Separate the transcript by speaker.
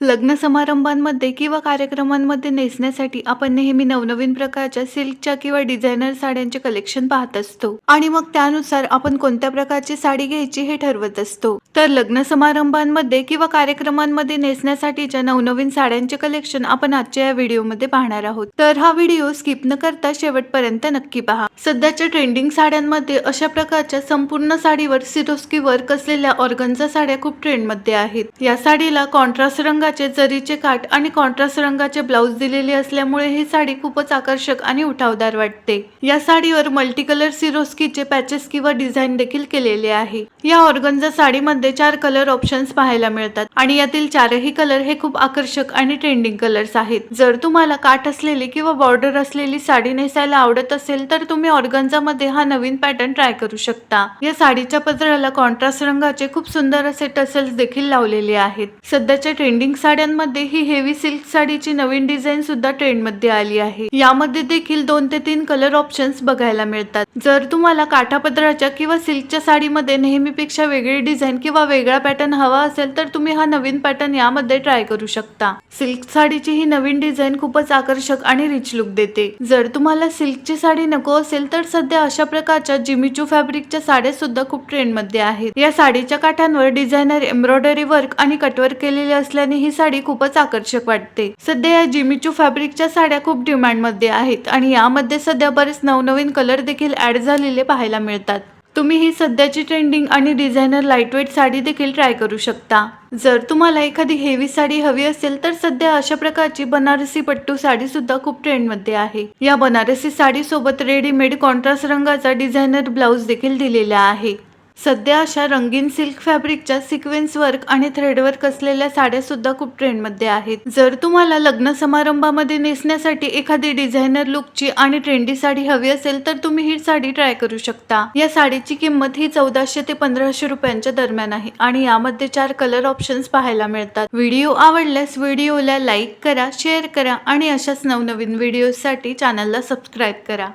Speaker 1: लग्न समारंभांमध्ये किंवा कार्यक्रमांमध्ये नेसण्यासाठी आपण नेहमी नवनवीन प्रकारच्या सिल्कच्या किंवा डिझायनर साड्यांचे कलेक्शन पाहत असतो. आणि मग त्यानुसार आपण कोणत्या प्रकारची साडी घ्यायची हे ठरवत असतो. तर लग्न समारंभांमध्ये किंवा कार्यक्रमांमध्ये नेसण्यासाठीच्या नवनवीन साड्यांचे कलेक्शन आपण आजच्या या व्हिडिओमध्ये पाहणार आहोत. तर हा व्हिडिओ स्किप न करता शेवटपर्यंत नक्की पहा. सध्याच्या ट्रेंडिंग साड्यांमध्ये अशा प्रकारच्या संपूर्ण साडीवर सिरोस्की वर्क असलेल्या ऑर्गनचा साड्या खूप ट्रेंडमध्ये आहेत. या साडीला कॉन्ट्रास्ट रंगाचे जरीचे काठ आणि कॉन्ट्रास्ट रंगाचे ब्लाऊज दिलेले असल्यामुळे ही साडी खूपच आकर्षक आणि उठावदार वाटते. या साडीवर मल्टी कलर सिरोस्कीचे पॅचेस किंवा डिझाईन देखील केलेले आहे. या ऑर्गनचा साडीमध्ये चार कलर ऑप्शन्स पाहायला मिळतात आणि यातील चारही कलर हे खूप आकर्षक आणि ट्रेंडिंग कलर्स आहेत. जर तुम्हाला काठ असलेली किंवा बॉर्डर असलेली साडी नेसायला आवडत असेल तर तुम्ही ऑर्गन्झा मध्ये हा नवीन पॅटर्न ट्राय करू शकता. या साडीच्या पदराला कॉन्ट्रास्ट रंगाचे खूप सुंदर असे टसल्स देखील लावलेले आहेत. सध्याच्या ट्रेंडिंग साड्यांमध्ये ही हेवी सिल्क साडीची नवीन डिझाईन सुद्धा ट्रेंडमध्ये आली आहे. यामध्ये देखील दोन ते तीन कलर ऑप्शन्स बघायला मिळतात. जर तुम्हाला काठापदराच्या किंवा सिल्कच्या साडीमध्ये नेहमीपेक्षा वेगळी डिझाईन किंवा वेगळा पॅटर्न हवा असेल तर तुम्ही हा नवीन पॅटर्न यामध्ये ट्राय करू शकता. सिल्क साडीची ही नवीन डिझाईन खूपच आकर्षक आणि रिच लुक देते. जर तुम्हाला सिल्कची साडी नको असेल तर सध्या अशा प्रकारच्या जिमिचू फॅब्रिकच्या साड्या सुद्धा खूप ट्रेंडमध्ये आहेत. या साडीच्या काठांवर डिझायनर एम्ब्रॉयडरी वर्क आणि कटवर्क केलेले असल्याने ही साडी खूपच आकर्षक वाटते. सध्या या जिमिचू फॅब्रिकच्या साड्या खूप डिमांडमध्ये आहेत आणि यामध्ये सध्या बरेच नवनवीन कलर देखील ऍड झालेले पाहायला मिळतात. तुम्ही ही सध्याची ट्रेंडिंग आणि डिझायनर लाईटवेट साडी देखील ट्राय करू शकता. जर तुम्हाला एखादी हेवी साडी हवी असेल तर सध्या अशा प्रकारची बनारसी पट्टू साडी सुद्धा खूप ट्रेंडमध्ये आहे. या बनारसी साडी सोबत रेडीमेड कॉन्ट्रास्ट रंगाचा डिझायनर ब्लाऊज देखील दिलेला आहे. सध्या अशा रंगीन सिल्क फॅब्रिकच्या सिक्वेन्स वर्क आणि थ्रेडवर्क असलेल्या साड्या सुद्धा खूप ट्रेंडमध्ये आहेत. जर तुम्हाला लग्न समारंभामध्ये नेसण्यासाठी एखादी डिझायनर लुकची आणि ट्रेंडी साडी हवी असेल तर तुम्ही ही साडी ट्राय करू शकता. या साडीची किंमत ही चौदाशे ते पंधराशे रुपयांच्या दरम्यान आहे आणि यामध्ये चार कलर ऑप्शन्स पाहायला मिळतात. व्हिडिओ आवडल्यास व्हिडिओला लाईक करा शेअर करा आणि अशाच नवनवीन व्हिडिओसाठी चॅनलला सबस्क्राईब करा.